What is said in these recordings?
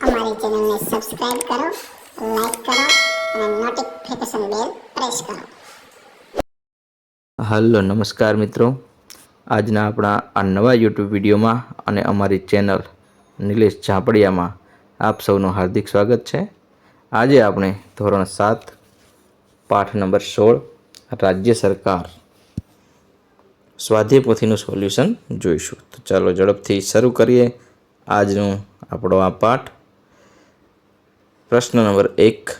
અમારી ચેનલને સબસ્ક્રાઇબ કરો લાઈક કરો અને નોટિફિકેશન બેલ પ્રેસ કરો. હાલો, નમસ્કાર મિત્રો. આજના આપણા આ નવા યુટ્યુબ વિડીયોમાં અને અમારી ચેનલ નિલેશ ઝાપડિયામાં આપ સૌનું હાર્દિક સ્વાગત છે. આજે આપણે ધોરણ સાત, પાઠ નંબર સોળ, રાજ્ય સરકાર સ્વાધ્યાય પોથીનું સોલ્યુશન જોઈશું. તો ચાલો ઝડપથી શરૂ કરીએ. આજનું આપણો આ પાઠ. પ્રશ્ન નંબર એક,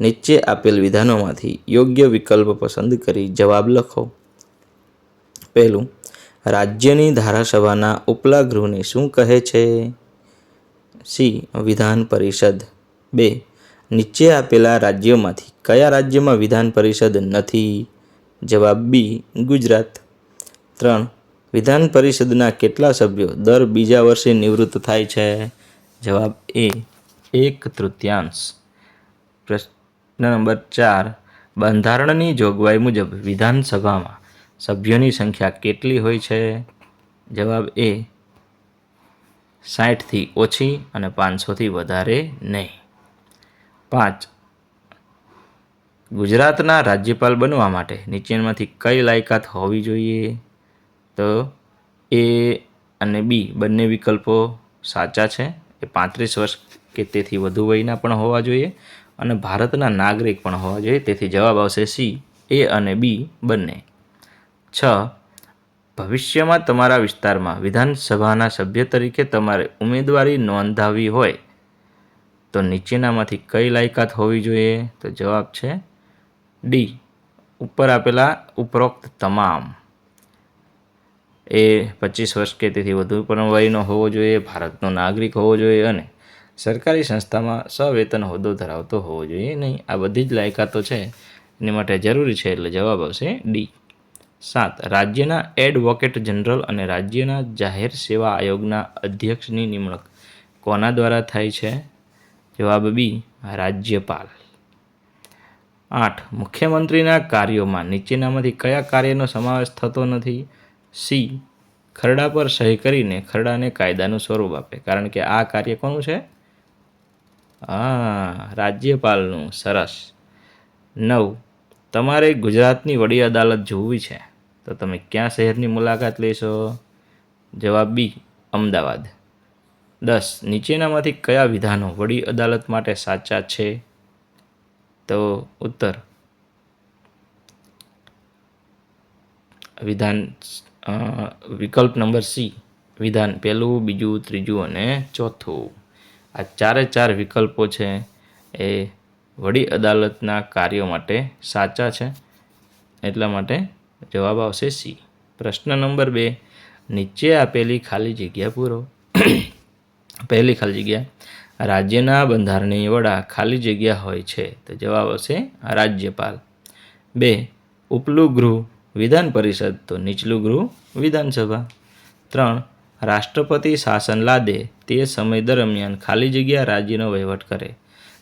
નીચે આપેલ વિધાનોમાંથી યોગ્ય વિકલ્પ પસંદ કરી જવાબ લખો. પહેલું, રાજ્યની ધારાસભાના ઉપલા ગૃહને શું કહે છે? સી, વિધાન પરિષદ. બે, નીચે આપેલા રાજ્યોમાંથી કયા રાજ્યમાં વિધાન પરિષદ નથી? જવાબ બી, ગુજરાત. ત્રણ, વિધાન પરિષદના કેટલા સભ્યો દર બીજા વર્ષે નિવૃત્ત થાય છે? જવાબ એ એક તૃતીયાંશ. પ્રશ્ન નંબર ચાર. બંધારણની જોગવાઈ મુજબ વિધાનસભામાં સભ્યોની સંખ્યા કેટલી હોય છે? જવાબ એ સાઠથી ઓછી અને પાંચસોથી વધારે નહીં. પાંચ. ગુજરાતના રાજ્યપાલ બનવા માટે નીચેમાંથી કઈ લાયકાત હોવી જોઈએ? તો એ અને બી બંને વિકલ્પો સાચા છે? એ પાંત્રીસ વર્ષ કે તેથી વધુ વયના પણ હોવા જોઈએ અને ભારતના નાગરિક પણ હોવા જોઈએ. તેથી જવાબ આવશે સી, એ અને બી બંને. છ, ભવિષ્યમાં તમારા વિસ્તારમાં વિધાનસભાના સભ્ય તરીકે તમારે ઉમેદવારી નોંધાવી હોય તો નીચેનામાંથી કઈ લાયકાત હોવી જોઈએ? તો જવાબ છે ડી, ઉપર આપેલા ઉપરોક્ત તમામ. એ પચીસ વર્ષ કે તેથી વધુ પણ વયનો હોવો જોઈએ, ભારતનો નાગરિક હોવો જોઈએ અને સરકારી સંસ્થામાં સવેતન હોદ્દો ધરાવતો હોવો જોઈએ નહીં. આ બધી જ લાયકાતો છે. એની માટે જરૂરી છે એટલે જવાબ આવશે ડી. સાત, રાજ્યના એડવોકેટ જનરલ અને રાજ્યના જાહેર સેવા આયોગના અધ્યક્ષની નિમણૂક કોના દ્વારા થાય છે? જવાબ બી, રાજ્યપાલ. આઠ, મુખ્યમંત્રીના કાર્યોમાં નીચેનામાંથી કયા કાર્યનો સમાવેશ થતો નથી? સી, ખરડા પર સહી કરીને ખરડાને કાયદાનું સ્વરૂપ આપે. કારણ કે આ કાર્ય કોનું છે? હા રાજ્યપાલનું સરસ. નવ, તમારે ગુજરાતની વડી અદાલત જોવી છે. તો તમે ક્યાં શહેરની મુલાકાત લેશો? જવાબ બી, અમદાવાદ. દસ, નીચેનામાંથી કયા વિધાનો વડી અદાલત માટે સાચા છે? તો ઉત્તર. વિધાન વિકલ્પ નંબર સી. વિધાન પહેલું, બીજું, ત્રીજું અને ચોથું. આ ચારે ચાર વિકલ્પો છે એ વડી અદાલતના કાર્યો માટે સાચા છે. એટલા માટે જવાબ આવશે સી. પ્રશ્ન નંબર બે. નીચે આપેલી ખાલી જગ્યા પૂરો. પહેલી ખાલી જગ્યા. રાજ્યના બંધારણીય વડા ખાલી જગ્યા હોય છે તો જવાબ આવશે રાજ્યપાલ. બે. ઉપલું ગૃહ વિધાન પરિષદ તો નીચલું ગૃહ વિધાનસભા. ત્રણ. રાષ્ટ્રપતિ શાસન લાદે તે સમય દરમિયાન ખાલી જગ્યા રાજ્યનો વહીવટ કરે.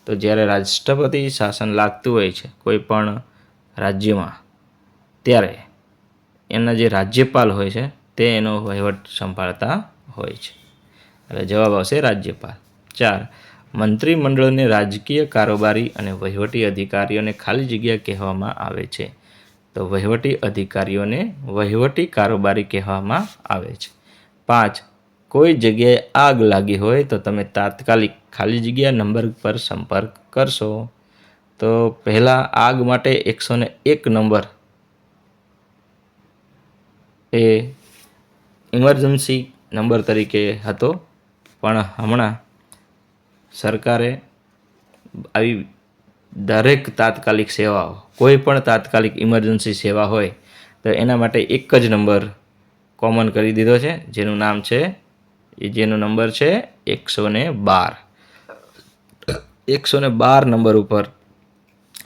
તો જ્યારે રાષ્ટ્રપતિ શાસન લાગતું હોય છે કોઈ પણ રાજ્યમાં, ત્યારે એના જે રાજ્યપાલ હોય છે તે એનો વહીવટ સંભાળતા હોય છે. એટલે જવાબ આવશે રાજ્યપાલ. ચાર, મંત્રીમંડળને રાજકીય કારોબારી અને વહીવટી અધિકારીઓને ખાલી જગ્યા કહેવામાં આવે છે. તો વહીવટી અધિકારીઓને વહીવટી કારોબારી કહેવામાં આવે છે. પાંચ. કોઈ જગ્યાએ આગ લાગી હોય તો તમે તાત્કાલિક ખાલી જગ્યા નંબર પર સંપર્ક કરશો. તો પહેલાં આગ માટે એકસો એક નંબર. એ ઇમરજન્સી નંબર તરીકે હતો. પણ હમણાં સરકારે આવી દરેક તાત્કાલિક સેવાઓ, કોઈ પણ તાત્કાલિક ઇમરજન્સી સેવા હોય, તો એના માટે એક જ નંબર કોમન કરી દીધો છે, જેનું નામ છે, એ જેનો નંબર છે એકસો ને બાર. એકસો ને બાર નંબર ઉપર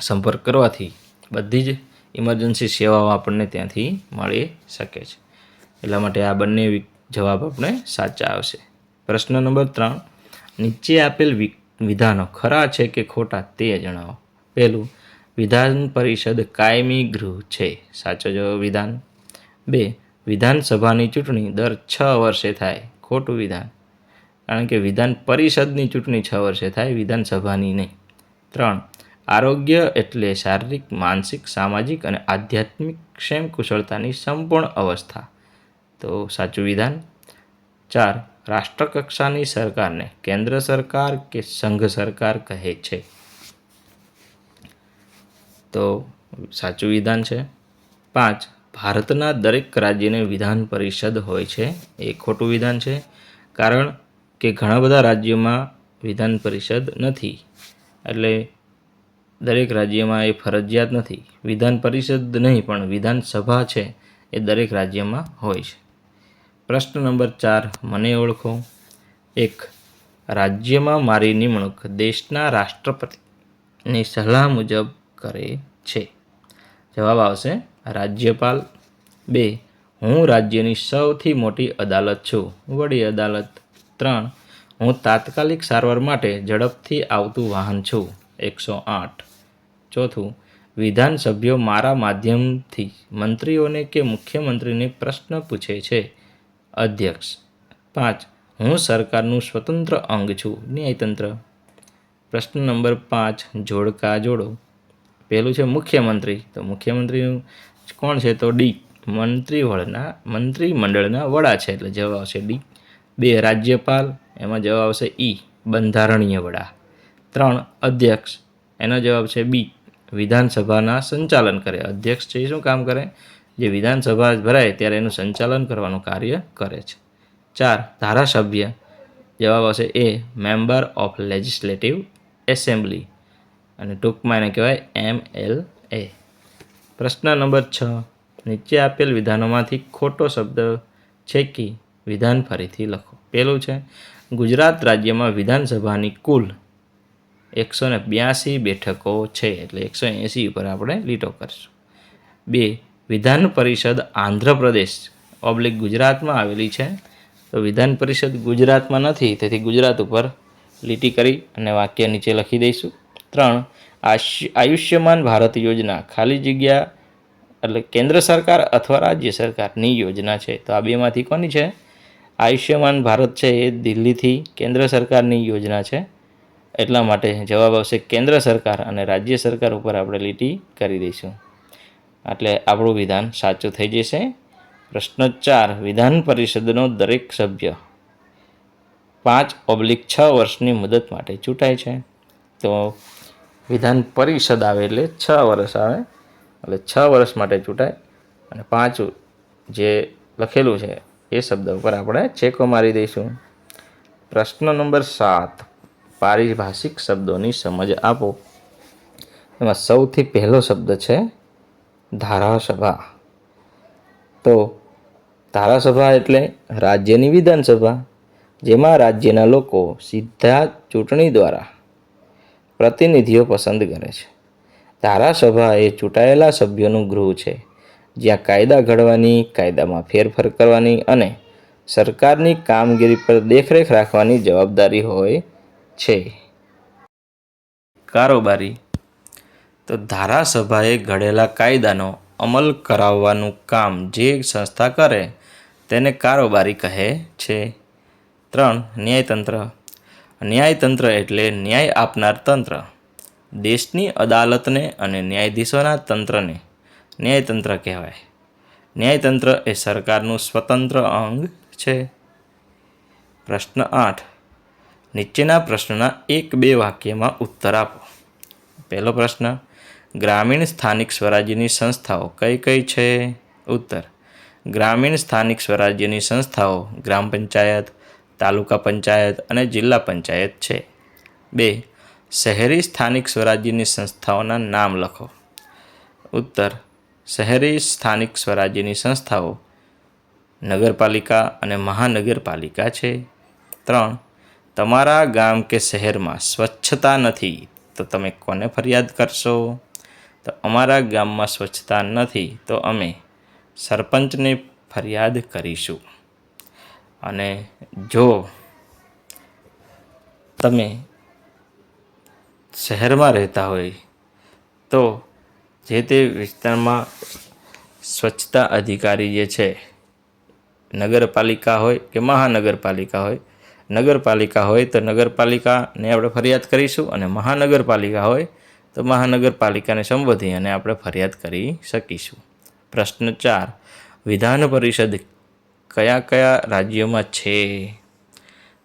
સંપર્ક કરવાથી બધી જ ઇમરજન્સી સેવાઓ આપણને ત્યાંથી મળી શકે છે. એટલા માટે આ બંને જવાબ આપણે સાચા આવશે. પ્રશ્ન નંબર ત્રણ. નીચે આપેલ વિધાનો ખરા છે કે ખોટા તે જણાવો. પહેલું, વિધાન પરિષદ કાયમી ગૃહ છે. સાચો જવાબ વિધાન. બે વિધાનસભાની ચૂંટણી દર છ વર્ષે થાય, ખોટું વિધાન. કારણ કે વિધાન પરિષદની ચૂંટણી છ વર્ષે થાય, વિધાનસભાની નહીં. ત્રણ, આરોગ્ય એટલે શારીરિક, માનસિક, સામાજિક અને આધ્યાત્મિક ક્ષેમ કુશળતાની સંપૂર્ણ અવસ્થા. તો સાચું વિધાન? ચાર, રાષ્ટ્રકક્ષાની સરકારને કેન્દ્ર સરકાર કે સંઘ સરકાર કહે છે? તો સાચું વિધાન છે? પાંચ ભારતના દરેક રાજ્યને વિધાન પરિષદ હોય છે. એ ખોટું વિધાન છે. કારણ કે ઘણા બધા રાજ્યોમાં વિધાન પરિષદ નથી. એટલે દરેક રાજ્યમાં એ ફરજિયાત નથી. વિધાન પરિષદ નહીં, પણ વિધાનસભા છે એ દરેક રાજ્યમાં હોય છે. પ્રશ્ન નંબર ચાર, મને ઓળખો. એક, રાજ્યમાં મારી નિમણૂક દેશના રાષ્ટ્રપતિની સલાહ મુજબ કરે છે. જવાબ આવશે રાજ્યપાલ. બે, હું રાજ્યની સૌથી મોટી અદાલત છું. વડી અદાલત. ત્રણ, હું તાત્કાલિક સારવાર માટે ઝડપથી આવતું વાહન છું. એકસો આઠ. ચોથું, વિધાનસભ્યો મારા માધ્યમથી મંત્રીઓને કે મુખ્યમંત્રીને પ્રશ્ન પૂછે છે. અધ્યક્ષ. પાંચ, હું સરકારનું સ્વતંત્ર અંગ છું. ન્યાયતંત્ર. પ્રશ્ન નંબર પાંચ, જોડકા જોડો. પહેલું છે મુખ્યમંત્રી. તો મુખ્યમંત્રીનું કોણ છે? તો ડી, મંત્રીવળના, મંત્રીમંડળના વડા છે. એટલે જવાબ આવશે ડી. બે, રાજ્યપાલ. એમાં જવાબ આવશે ઈ, બંધારણીય વડા. ત્રણ, અધ્યક્ષ. એનો જવાબ છે બી, વિધાનસભાના સંચાલન કરે. અધ્યક્ષ છે શું કામ કરે? જે વિધાનસભા ભરાય ત્યારે એનું સંચાલન કરવાનું કાર્ય કરે છે. ચાર, ધારાસભ્ય. જવાબ આવશે એ, મેમ્બર ઓફ લેજિસ્લેટિવ એસેમ્બલી. અને ટૂંકમાં એને કહેવાય એમ એલ એ. પ્રશ્ન નંબર છ. નીચે આપેલ વિધાનોમાંથી ખોટો શબ્દ છે કે વિધાન ફરીથી લખો. પહેલું છે, ગુજરાત રાજ્યમાં વિધાનસભાની કુલ એકસો ને બ્યાસી બેઠકો છે. એટલે એકસો એંસી ઉપર આપણે લીટો કરીશું. બે, વિધાન પરિષદ આંધ્રપ્રદેશ ઓબ્લિક ગુજરાતમાં આવેલી છે. તો વિધાન પરિષદ ગુજરાતમાં નથી, તેથી ગુજરાત ઉપર લીટી કરી અને વાક્ય નીચે લખી દઈશું. ત્રણ આયુષ્યમાન ભારત યોજના. ખાલી જગ્યા એટલે કેન્દ્ર સરકાર અથવા રાજ્ય સરકારની યોજના છે. તો આ બેમાંથી કોની છે? આયુષ્યમાન ભારત છે એ દિલ્હીથી કેન્દ્ર સરકારની યોજના છે. એટલા માટે જવાબ આવશે કેન્દ્ર સરકાર અને રાજ્ય સરકાર ઉપર આપણે લીટી કરી દઈશું. એટલે આપણું વિધાન સાચું થઈ જશે. પ્રશ્ન ચાર, વિધાન પરિષદનો દરેક સભ્ય પાંચ ઓબ્લિક છ વર્ષની મુદત માટે ચૂંટાય છે. તો વિધાન પરિષદ આવે એટલે છ વર્ષ આવે. એટલે છ વર્ષ માટે ચૂંટાય અને પાંચ જે લખેલું છે એ શબ્દ ઉપર આપણે ચેકો મારી દઈશું. પ્રશ્ન નંબર સાત. પારિભાષિક શબ્દોની સમજ આપો. એમાં સૌથી પહેલો શબ્દ છે ધારાસભા. તો ધારાસભા એટલે રાજ્યની વિધાનસભા, જેમાં રાજ્યના લોકો સીધા ચૂંટણી દ્વારા પ્રતિનિધિઓ પસંદ કરે છે. ધારાસભા એ ચૂંટાયેલા સભ્યોનું ગૃહ છે. જ્યાં કાયદા ઘડવાની, કાયદામાં ફેરફાર કરવાની અને સરકારની કામગીરી પર દેખરેખ રાખવાની જવાબદારી હોય છે. કારોબારી. તો ધારાસભાએ ઘડેલા કાયદાનો અમલ કરાવવાનું કામ જે સંસ્થા કરે તેને કારોબારી કહે છે. ત્રણ. ન્યાયતંત્ર. ન્યાયતંત્ર એટલે ન્યાય આપનાર તંત્ર. દેશની અદાલતને અને ન્યાયાધીશોના તંત્રને ન્યાયતંત્ર કહેવાય. ન્યાયતંત્ર એ સરકારનું સ્વતંત્ર અંગ છે. પ્રશ્ન આઠ. નીચેના પ્રશ્નના એક બે વાક્યમાં ઉત્તર આપો. પહેલો પ્રશ્ન, ગ્રામીણ સ્થાનિક સ્વરાજ્યની સંસ્થાઓ કઈ કઈ છે? ઉત્તર, ગ્રામીણ સ્થાનિક સ્વરાજ્યની સંસ્થાઓ ગ્રામ પંચાયત તાલુકા પંચાયત અને જિલ્લા પંચાયત છે. બે, શહેરી સ્થાનિક સ્વરાજ્યની સંસ્થાઓના નામ લખો. ઉત્તર, શહેરી સ્થાનિક સ્વરાજ્યની સંસ્થાઓ નગરપાલિકા અને મહાનગરપાલિકા છે. ત્રણ, તમારા ગામ કે શહેરમાં સ્વચ્છતા નથી, તો તમે કોને ફરિયાદ કરશો? તો અમારા ગામમાં સ્વચ્છતા નથી, તો અમે સરપંચને ફરિયાદ કરીશું. અને જો તમે શહેરમાં રહેતા હોય, તો જે તે વિસ્તારમાં સ્વચ્છતા અધિકારી જે છે, નગરપાલિકા હોય કે મહાનગરપાલિકા હોય, નગરપાલિકા હોય તો નગરપાલિકાને આપણે ફરિયાદ કરીશું અને મહાનગરપાલિકા હોય તો મહાનગરપાલિકાને સંબોધી અને આપણે ફરિયાદ કરી શકીશું. પ્રશ્ન ચાર, વિધાન પરિષદ કયા કયા રાજ્યોમાં છે?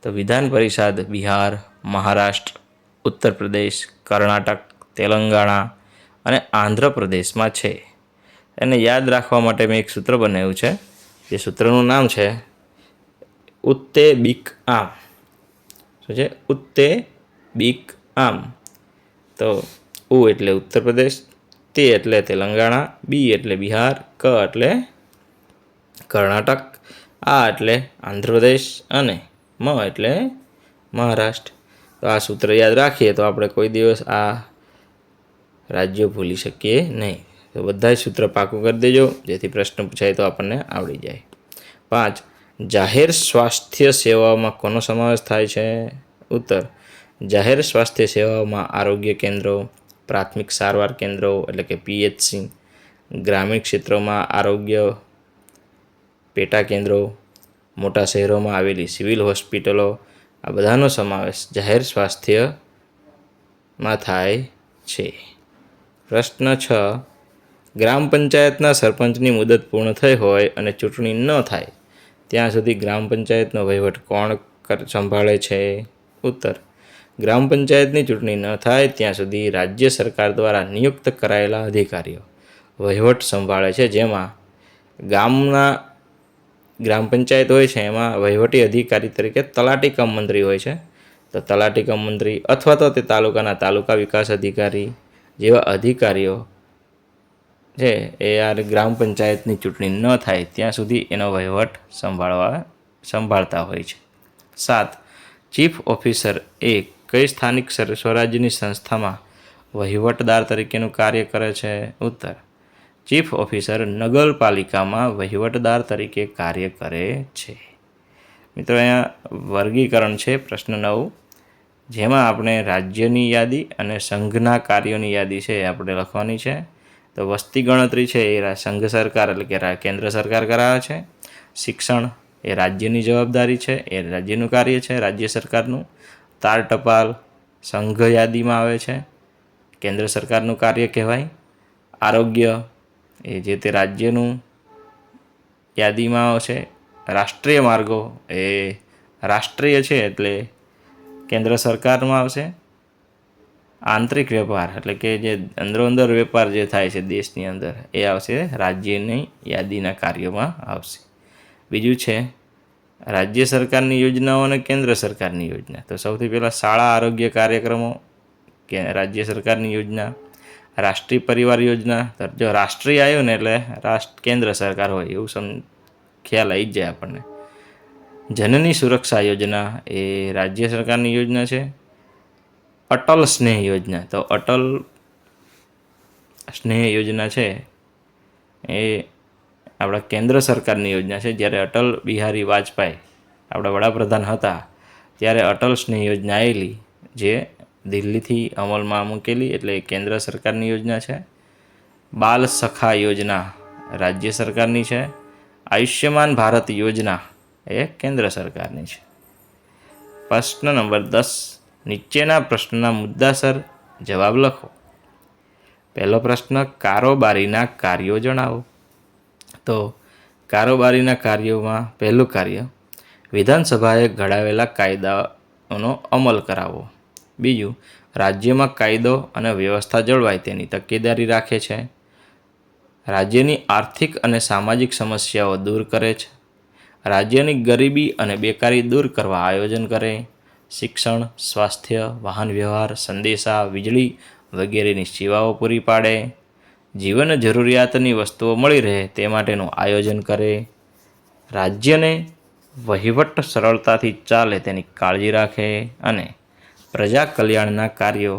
તો વિધાન પરિષદ, બિહાર, મહારાષ્ટ્ર, ઉત્તર પ્રદેશ, કર્ણાટક, તેલંગાણા અને આંધ્રપ્રદેશમાં છે. એને યાદ રાખવા માટે મેં એક સૂત્ર બનાવ્યું છે. જે સૂત્રનું નામ છે ઉત્તે બીક આમ. શું છે? ઉત્તે બીક આમ. તો ઉ એટલે ઉત્તર પ્રદેશ, તે એટલે તેલંગાણા, બી એટલે બિહાર, ક એટલે કર્ણાટક આ એટલે આંધ્રપ્રદેશ અને મ એટલે મહારાષ્ટ્ર. તો આ સૂત્ર યાદ રાખીએ તો આપણે કોઈ દિવસ આ રાજ્યો ભૂલી શકીએ નહીં. તો બધા સૂત્ર પાકું કરી દેજો. જેથી પ્રશ્ન પૂછાય તો આપણને આવડી જાય. પાંચ, જાહેર સ્વાસ્થ્ય સેવાઓમાં કોનો સમાવેશ થાય છે? ઉત્તર, જાહેર સ્વાસ્થ્ય સેવાઓમાં આરોગ્ય કેન્દ્રો, પ્રાથમિક સારવાર કેન્દ્રો એટલે કે પીએચસી ગ્રામીણ ક્ષેત્રોમાં આરોગ્ય પેટા કેન્દ્રો, મોટા શહેરોમાં આવેલી સિવિલ હોસ્પિટલો, આ બધાનો સમાવેશ જાહેર સ્વાસ્થ્યમાં થાય છે. પ્રશ્ન છ, ગ્રામ પંચાયતના સરપંચની મુદત પૂર્ણ થઈ હોય અને ચૂંટણી ન થાય, ત્યાં સુધી ગ્રામ પંચાયતનો વહીવટ કોણ સંભાળે છે? ઉત્તર, ગ્રામ પંચાયતની ચૂંટણી ન થાય ત્યાં સુધી રાજ્ય સરકાર દ્વારા નિયુક્ત કરાયેલા અધિકારીઓ વહીવટ સંભાળે છે, જેમાં ગામના ગ્રામ પંચાયત હોય છે, એમાં વહીવટી અધિકારી તરીકે તલાટી કમ મંત્રી હોય છે. તો તલાટી કમ મંત્રી અથવા તો તે તાલુકાના તાલુકા વિકાસ અધિકારી જેવા અધિકારીઓ છે એ આ ગ્રામ પંચાયતની ચૂંટણી ન થાય, ત્યાં સુધી એનો વહીવટ સંભાળવા, સંભાળતા હોય છે. સાત, ચીફ ઓફિસર એ કઈ સ્થાનિક સ્વર- સ્વરાજ્યની સંસ્થામાં વહીવટદાર તરીકેનું કાર્ય કરે છે? ઉત્તર ચીફ ઓફિસર નગરપાલિકામાં વહીવટદાર તરીકે કાર્ય કરે છે. મિત્રો, અહીંયા વર્ગીકરણ છે પ્રશ્ન નવ. જેમાં આપણે રાજ્યની યાદી અને સંઘના કાર્યોની યાદી છે એ આપણે લખવાની છે. તો વસ્તી ગણતરી છે એ સંઘ સરકાર એટલે કે કેન્દ્ર સરકાર કરાવે છે. શિક્ષણ એ રાજ્યની જવાબદારી છે, એ રાજ્યનું કાર્ય છે, રાજ્ય સરકારનું. તાર ટપાલ સંઘ યાદીમાં આવે છે. કેન્દ્ર સરકારનું કાર્ય કહેવાય. આરોગ્ય એ જે તે રાજ્યનું યાદીમાં આવશે રાષ્ટ્રીય માર્ગો, એ રાષ્ટ્રીય છે એટલે કેન્દ્ર સરકારમાં આવશે. આંતરિક વેપાર, એટલે કે જે અંદરો અંદર વેપાર જે થાય છે દેશની અંદર, એ આવશે રાજ્યની યાદીના કાર્યોમાં આવશે. બીજું છે, રાજ્ય સરકારની યોજનાઓ અને કેન્દ્ર સરકારની યોજના. તો સૌથી પહેલાં શાળા આરોગ્ય કાર્યક્રમો, કે રાજ્ય સરકારની યોજના રાષ્ટ્રીય પરિવાર યોજના. જો રાષ્ટ્રીય આવ્યું ને એટલે રાષ્ટ્ર, કેન્દ્ર સરકાર હોય એવું સમ, ખ્યાલ આવી જ જાય આપણને. જનની સુરક્ષા યોજના એ રાજ્ય સરકારની યોજના છે. અટલ સ્નેહ યોજના. તો અટલ સ્નેહ યોજના છે. એ આપણા કેન્દ્ર સરકારની યોજના છે. જ્યારે અટલ બિહારી વાજપેયી આપણા વડાપ્રધાન હતા, ત્યારે અટલ સ્નેહ યોજના આવેલી જે દિલ્હીથી અમલમાં મૂકેલી એટલે કેન્દ્ર સરકારની યોજના છે. બાલ સખા યોજના રાજ્ય સરકારની છે. આયુષ્યમાન ભારત યોજના એ કેન્દ્ર સરકારની છે. પ્રશ્ન નંબર દસ, નીચેના પ્રશ્નના મુદ્દાસર જવાબ લખો. પહેલો પ્રશ્ન, કારોબારીના કાર્યો જણાવો. તો કારોબારીના કાર્યોમાં પહેલું કાર્ય, વિધાનસભાએ ઘડાવેલા કાયદાઓનો અમલ કરાવવો. બીજું, રાજ્યમાં કાયદો અને વ્યવસ્થા જળવાય તેની તકેદારી રાખે છે. રાજ્યની આર્થિક અને સામાજિક સમસ્યાઓ દૂર કરે છે. રાજ્યની ગરીબી અને બેકારી દૂર કરવા આયોજન કરે. શિક્ષણ, સ્વાસ્થ્ય, વાહન વ્યવહાર, સંદેશા, વીજળી વગેરેની સેવાઓ પૂરી પાડે. જીવન જરૂરિયાતની વસ્તુઓ મળી રહે તે માટેનું આયોજન કરે. રાજ્યને વહીવટ સરળતાથી ચાલે તેની કાળજી રાખે અને પ્રજા કલ્યાણના કાર્યો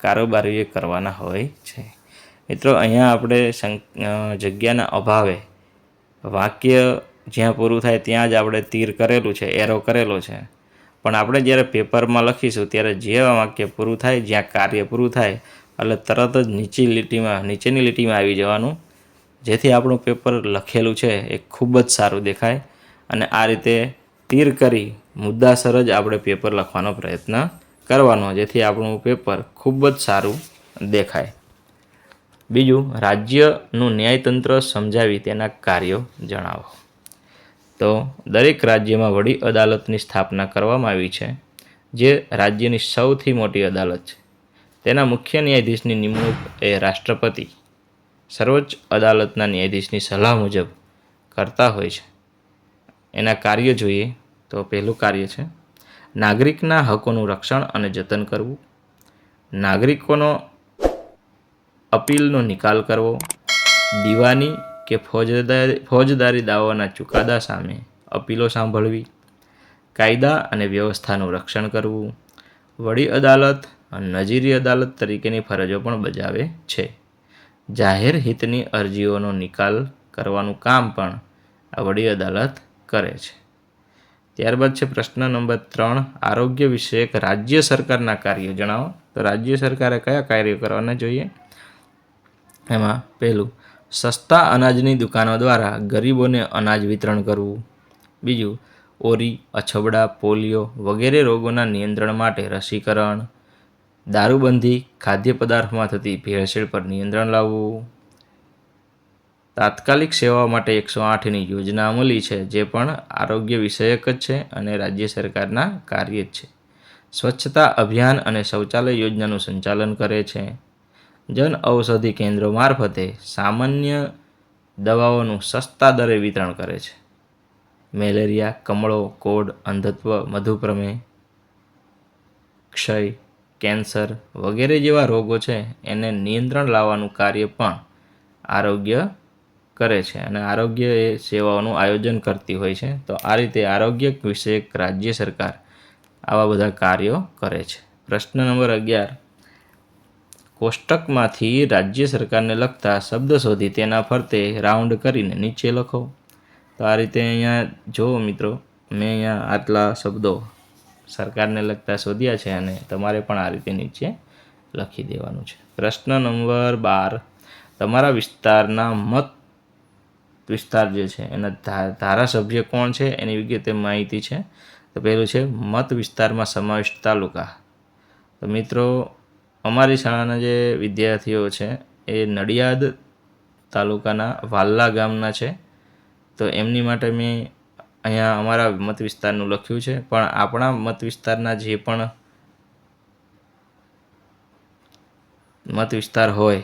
કારોબારીએ કરવાના હોય છે. મિત્રો, અહીંયા આપણે જગ્યાના અભાવે વાક્ય જ્યાં પૂરું થાય ત્યાં જ આપણે તીર કરેલું છે, એરો કરેલો છે. પણ આપણે જ્યારે પેપરમાં લખીશું ત્યારે જે વાક્ય પૂરું થાય, જ્યાં કાર્ય પૂરું થાય, એટલે તરત જ નીચી લીટીમાં, નીચેની લીટીમાં આવી જવાનું. જેથી આપણું પેપર લખેલું છે, એ ખૂબ જ સારું દેખાય. અને આ રીતે તીર કરી મુદ્દાસર જ આપણે પેપર લખવાનો પ્રયત્ન કરવાનો, જેથી આપણું પેપર ખૂબ જ સારું દેખાય. બીજું, રાજ્યનું ન્યાયતંત્ર સમજાવી તેના કાર્યો જણાવો. તો, દરેક રાજ્યમાં વડી અદાલતની સ્થાપના કરવામાં આવી છે, જે રાજ્યની સૌથી મોટી અદાલત છે. તેના મુખ્ય ન્યાયાધીશની નિમણૂક એ રાષ્ટ્રપતિ, સર્વોચ્ચ અદાલતના ન્યાયાધીશની સલાહ મુજબ કરતા હોય છે. એના કાર્ય જોઈએ તો પહેલું કાર્ય છે નાગરિકના હકોનું રક્ષણ અને જતન કરવું. નાગરિકોનો અપીલનો નિકાલ કરવો. દીવાની કે ફોજદારી ફોજદારી દાવાના ચુકાદા સામે અપીલો સાંભળવી. કાયદા અને વ્યવસ્થાનું રક્ષણ કરવું. વડી અદાલત નજીરી અદાલત તરીકેની ફરજો પણ બજાવે છે. જાહેર હિતની અરજીઓનો નિકાલ કરવાનું કામ પણ આ વડી અદાલત કરે છે. ત્યારબાદ છે પ્રશ્ન નંબર ત્રણ, આરોગ્ય વિષયક રાજ્ય સરકારના કાર્યો. જણાવો. તો રાજ્ય સરકારે કયા કાર્યો કરવાના જોઈએ? એમાં પહેલું, સસ્તા અનાજની દુકાનો દ્વારા ગરીબોને અનાજ વિતરણ કરવું. બીજું, ઓરી, અછબડા, પોલિયો વગેરે રોગોના નિયંત્રણ માટે રસીકરણ. દારૂબંધી ખાદ્ય પદાર્થમાં થતી ભેળસેળ પર નિયંત્રણ લાવવું. તાત્કાલિક સેવા માટે એકસો આઠની યોજના અમલી છે, જે પણ આરોગ્ય વિષયક જ છે અને રાજ્ય સરકારના કાર્ય જ છે. સ્વચ્છતા અભિયાન અને શૌચાલય યોજનાનું સંચાલન કરે છે. જન ઔષધિ કેન્દ્રો મારફતે સામાન્ય દવાઓનું સસ્તા દરે વિતરણ કરે છે. મેલેરિયા, કમળો, કોડ, અંધત્વ, મધુપ્રમેહ, ક્ષય, કેન્સર વગેરે જેવા રોગો છે, એને નિયંત્રણ લાવવાનું કાર્ય પણ આરોગ્ય કરે છે અને આરોગ્ય એ સેવાઓનું આયોજન કરતી હોય છે. તો આ રીતે આરોગ્ય વિષયક રાજ્ય સરકાર આવા બધા કાર્યો કરે છે. પ્રશ્ન નંબર અગિયાર. કોષ્ટકમાંથી રાજ્ય સરકારને લગતા શબ્દ શોધી તેના ફરતે રાઉન્ડ કરીને નીચે લખો. તો આ રીતે અહીંયા જુઓ મિત્રો, મેં અહીંયા આટલા શબ્દો સરકારને લગતા શોધ્યા છે અને તમારે પણ આ રીતે નીચે લખી દેવાનું છે. પ્રશ્ન નંબર બાર. તમારા વિસ્તારના મત વિસ્તાર જે છે, એના ધારાસભ્ય કોણ છે, એની વિગતે માહિતી છે. તો પહેલું છે, મત વિસ્તારમાં સમાવિષ્ટ તાલુકા. તો મિત્રો, અમારી શાળાના જે વિદ્યાર્થીઓ છે, એ નડિયાદ તાલુકાના વાલ્લા ગામના છે. તો એમની માટે મેં અહીંયા અમારા મત વિસ્તારનું લખ્યું છે. પણ આપણા મત વિસ્તારના જે પણ મત વિસ્તાર હોય,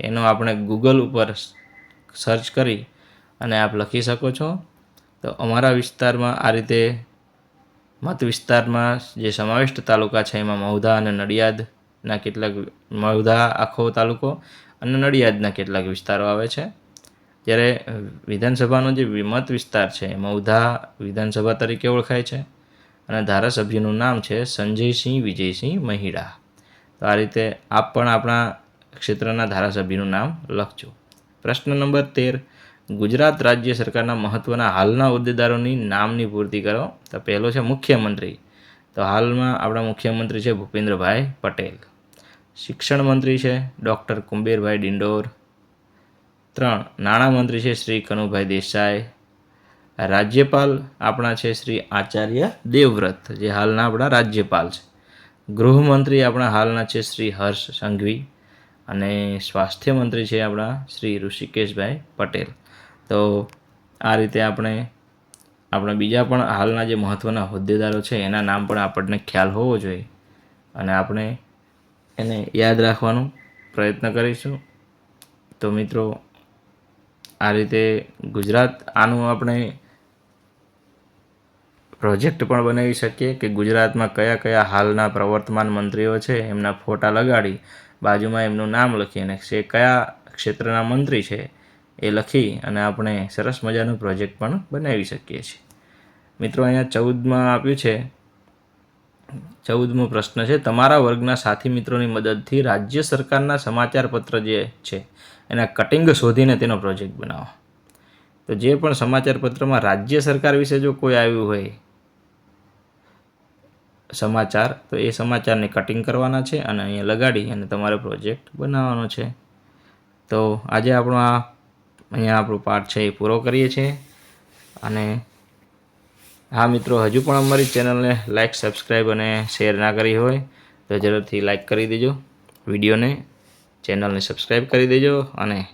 એનો આપણે ગૂગલ ઉપર સર્ચ કરી અને આપ લખી શકો છો. તો અમારા વિસ્તારમાં આ રીતે મત વિસ્તારમાં જે સમાવિષ્ટ તાલુકા છે, એમાં મહુધા અને નડિયાદના કેટલાક મહુધા આખો તાલુકો અને નડિયાદના કેટલાક વિસ્તારો આવે છે. જ્યારે વિધાનસભાનો જે મત વિસ્તાર છે, એ ઉધા વિધાનસભા તરીકે ઓળખાય છે અને ધારાસભ્યનું નામ છે સંજયસિંહ વિજયસિંહ મહિડા. તો આ રીતે આપ પણ આપણા ક્ષેત્રના ધારાસભ્યનું નામ લખજો. પ્રશ્ન નંબર તેર ગુજરાત રાજ્ય સરકારના મહત્ત્વના હાલના હોદ્દેદારોની નામની પૂર્તિ કરો. તો પહેલો છે મુખ્યમંત્રી. તો હાલમાં આપણા મુખ્યમંત્રી છે ભૂપેન્દ્રભાઈ પટેલ. શિક્ષણ મંત્રી છે ડૉક્ટર કુંબેરભાઈ ડિંડોર. ત્રણ, નાણામંત્રી છે શ્રી કનુભાઈ દેસાઈ. રાજ્યપાલ આપણા છે શ્રી આચાર્ય દેવવ્રત, જે હાલના આપણા રાજ્યપાલ છે. ગૃહમંત્રી આપણા હાલના છે શ્રી હર્ષ સંઘવી. અને સ્વાસ્થ્ય મંત્રી છે આપણા શ્રી ઋષિકેશભાઈ પટેલ. તો આ રીતે આપણે, આપણા બીજા પણ હાલના જે મહત્ત્વના હોદ્દેદારો છે, એના નામ પણ આપણને ખ્યાલ હોવો જોઈએ. અને આપણે એને યાદ રાખવાનો પ્રયત્ન કરીશું. તો મિત્રો, આ રીતે ગુજરાત આનું આપણે પ્રોજેક્ટ પણ બનાવી શકીએ કે ગુજરાતમાં કયા કયા હાલના પ્રવર્તમાન મંત્રીઓ છે, એમના ફોટા લગાડી, બાજુમાં એમનું નામ લખી અને કયા ક્ષેત્રના મંત્રી છે એ લખી અને આપણે સરસ મજાનો પ્રોજેક્ટ પણ બનાવી શકીએ છીએ. મિત્રો, અહીંયા ચૌદમાં આપ્યું છે. ચૌદમો પ્રશ્ન છે, તમારા વર્ગના સાથી મિત્રોની મદદથી રાજ્ય સરકારના સમાચાર પત્ર જે છે, એના કટિંગ શોધીને તેનો પ્રોજેક્ટ બનાવો. તો જે પણ સમાચાર પત્રમાં રાજ્ય સરકાર વિશે જો કોઈ આવ્યું હોય, સમાચાર, તો એ સમાચારને કટિંગ કરવાના છે અને અહીંયા લગાડી અને તમારે પ્રોજેક્ટ બનાવવાનો છે. તો આજે આપણો આ અહીંયા આપણો પાઠ છે એ પૂરો કરીએ છીએ. અને હા મિત્રો, હજુ પણ અમારી ચેનલને લાઇક સબસ્ક્રાઈબ અને શેર ના કરી હોય, તો જરૂરથી લાઇક કરી દેજો. વિડીયોને, ચેનલને સબસ્ક્રાઈબ કરી દેજો અને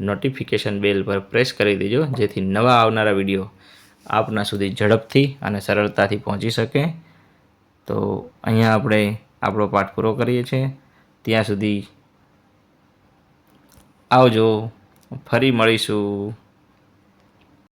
નોટિફિકેશન બેલ પર પ્રેસ કરી દેજો, જેથી નવા આવનારા વીડિયો આપના સુધી ઝડપથી અને સરળતાથી પહોંચી શકે. તો અહીંયા આપણે આપણો પાઠ પૂરો કરીએ છીએ. ત્યાં સુધી આવજો. ફરી મળીશું.